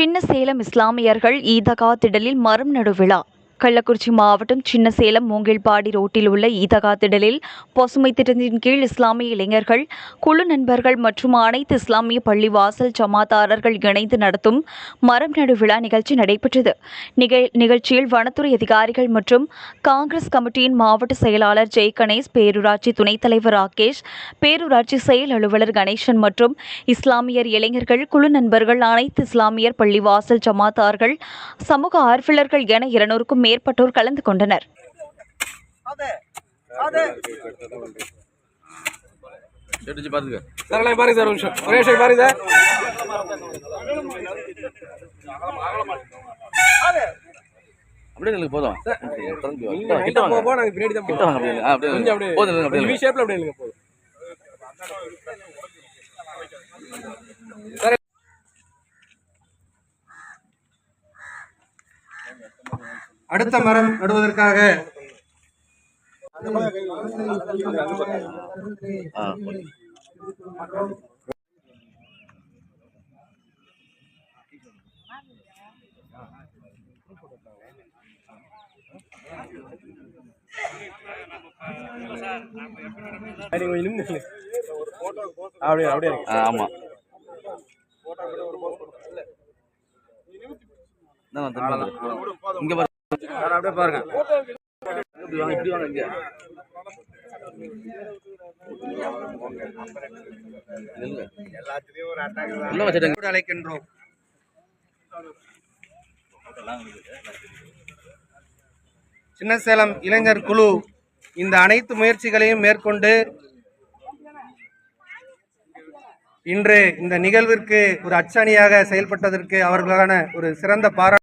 சின்ன சேலம் இஸ்லாமியர்கள் ஈதகா திடலில் மரம் நடுவிழா கள்ளக்குறிச்சி மாவட்டம் சின்னசேலம் மூங்கில்பாடி ரோட்டில் உள்ள ஈதகா திடலில் பசுமை திட்டத்தின் கீழ் இஸ்லாமிய இளைஞர்கள் குழு நண்பர்கள் மற்றும் அனைத்து இஸ்லாமிய பள்ளிவாசல் ஜமாத்தாரர்கள் இணைந்து நடத்தும் மரம் நடு விழா நிகழ்ச்சி நடைபெற்றது. நிகழ் நிகழ்ச்சியில் வனத்துறை அதிகாரிகள் மற்றும் காங்கிரஸ் கமிட்டியின் மாவட்ட செயலாளர் ஜெய் கணேஷ் பேரூராட்சி துணைத் தலைவர் ராகேஷ் பேரூராட்சி செயல் அலுவலர் கணேசன் மற்றும் இஸ்லாமியர் இளைஞர்கள் குழு நண்பர்கள் அனைத்து இஸ்லாமியர் பள்ளிவாசல் ஜமாத்தார்கள் சமூக ஆர்வலர்கள் என இருநூறுக்கும் மேற்பட்டோர் கலந்து கொண்டனர். அப்படியே நில்லுங்க போதும். கிட்ட வாங்க. வாங்க அப்படியே போதும் அப்படியே. வி நில்லுங்க. ஷேப்ல அப்படியே இல்லைங்க போதும். அடுத்த மரம் நடுவதற்காக. அப்படியே அப்படியே ஆமா. இங்க அப்படியே பாருங்க. இப்படி வாங்க இங்க சின்னசேலம் இளைஞர் குழு இந்த அனைத்து முயற்சிகளையும் மேற்கொண்டு இன்று இந்த நிகழ்விற்கு ஒரு அச்சணியாக செயல்பட்டதற்கு அவர்களுக்கான ஒரு சிறந்த பாராட்டு